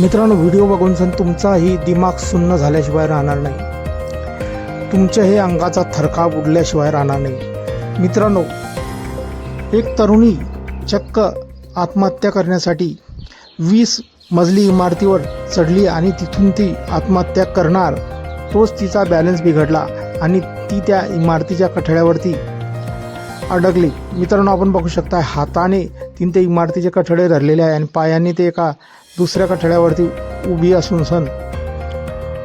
मित्रांनो व्हिडिओ बघून सण तुमचाही दिमाग सुन्न झाल्याशिवाय राहणार नाही. तुमच्याही अंगाचा थरकाप उडल्याशिवाय राहणार नाही. मित्रांनो एक तरुणी चक्क आत्महत्या करण्यासाठी वीस मजली इमारतीवर चढली आणि तिथून ती आत्महत्या करणार तोच तिचा बॅलन्स बिघडला आणि ती त्या इमारतीच्या कठड्यावरती अडकली. मित्रांनो आपण बघू शकता हाताने तीन ते इमारतीचे कठडे धरलेले आहे आणि पायाने ते एका दुसऱ्या कठड्यावरती उभी असून सण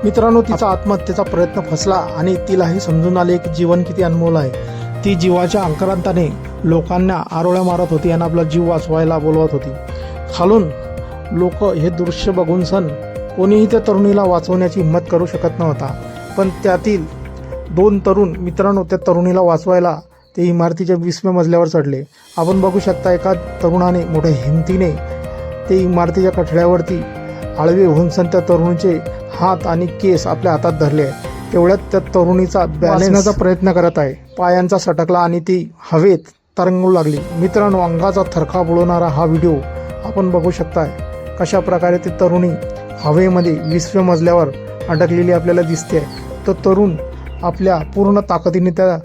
मित्रांनो तिचा आत्महत्येचा प्रयत्न फसला आणि तिलाही समजून आले की जीवन किती अनमोल आहे. ती जीवाच्या अंकरांताने लोकांना आरोळ्या मारत होती आणि आपला जीव वाचवायला बोलवत होती. खालून लोक हे दृश्य बघून सण कोणीही त्या तरुणीला वाचवण्याची हिंमत करू शकत नव्हता. पण त्यातील दोन तरुण मित्रांनो त्या तरुणीला वाचवायला ते इमारतीच्या विसव्या मजल्यावर चढले. आपण बघू शकता एका तरुणाने मोठ्या हिमतीने ते इमारतीच्या कठड्यावरती आळवे होऊन त्या तरुणीचे हात आणि केस आपल्या हातात धरले. तेवढ्यात त्या तरुणीचा बॅलन्सचा प्रयत्न करत आहे. पायांचा सटकला आणि ती हवेत तरंगू लागली. मित्रांनो अंगाचा थरका बुडवणारा हा व्हिडिओ आपण बघू शकताय. कशा प्रकारे ती तरुणी हवेमध्ये विसव्या मजल्यावर अडकलेली आपल्याला दिसते. तो तरुण आपल्या पूर्ण ताकदीने त्या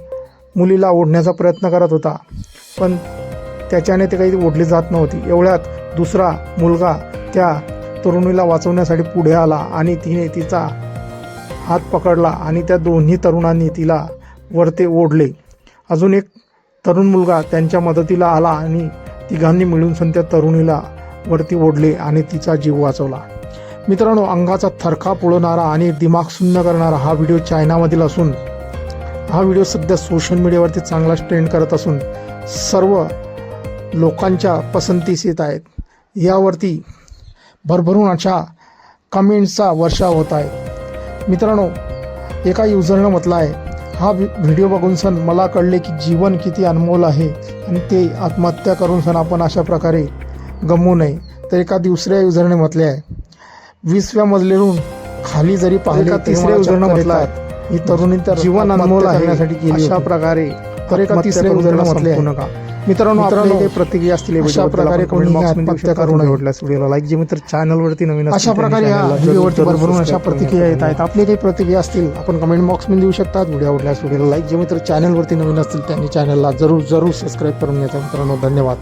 मुलीला ओढण्याचा प्रयत्न करत होता. पण त्याच्याने ते काही ओढली जात नव्हती. एवढ्यात दुसरा मुलगा त्या तरुणीला वाचवण्यासाठी पुढे आला आणि तिने तिचा हात पकडला आणि त्या दोन्ही तरुणांनी तिला वरते ओढले. अजून एक तरुण मुलगा त्यांच्या मदतीला आला आणि तिघांनी मिळून सण त्या तरुणीला वरती ओढले आणि तिचा जीव वाचवला. मित्रांनो अंगाचा थरका पुळवणारा आणि दिमाग सुन्न करणारा हा व्हिडिओ चायनामधील असून हा व्हिडिओ सध्या सोशल मीडियावरती चांगलाच ट्रेंड करत असून सर्व लोकांच्या पसंतीस येत आहेत. यावरती भरभरून अशा कमेंट्सचा वर्षाव होत आहे. मित्रांनो एका युजरनं म्हटलं आहे. हा व्हि- व्हिडिओ बघून सण मला कळले की जीवन किती अनमोल आहे आणि ते आत्महत्या करून सण आपण अशा प्रकारे गमवू नये. तर एका दुसऱ्या युजरने म्हटले आहे. विसव्या मजलेरून खाली जरी पाहिले एका तिसऱ्या युजरनं म्हटलं आहे. ही तरुणी तर जीवन अनमोल आहे. करण्यासाठी केली अशा. प्रकारे तर एका तिसऱ्या युजरनं म्हटले नका. मित्रांनो मित्रांनो, काही प्रतिक्रिया असतील अशा प्रकारे आपण कोणी comment box मध्ये देऊ आत्महत्या शकता. करू नये. आवडल्यास व्हिडिओला लाईक जे मित्र चॅनलवरती नवीन असतील अशा प्रकारे या व्हिडिओवरती भरभरून अशा प्रतिक्रिया. येत आहेत. आपले काही प्रतिक्रिया असतील आपण कमेंट बॉक्समध्ये देऊ शकतात व्हिडिओ आवडल्यास व्हिडिओला लाईक जे मित्र चॅनलवरती नवीन असतील त्यांनी चॅनलला जरूर जरूर सबस्क्राईब करून घ्यायचा मित्रांनो धन्यवाद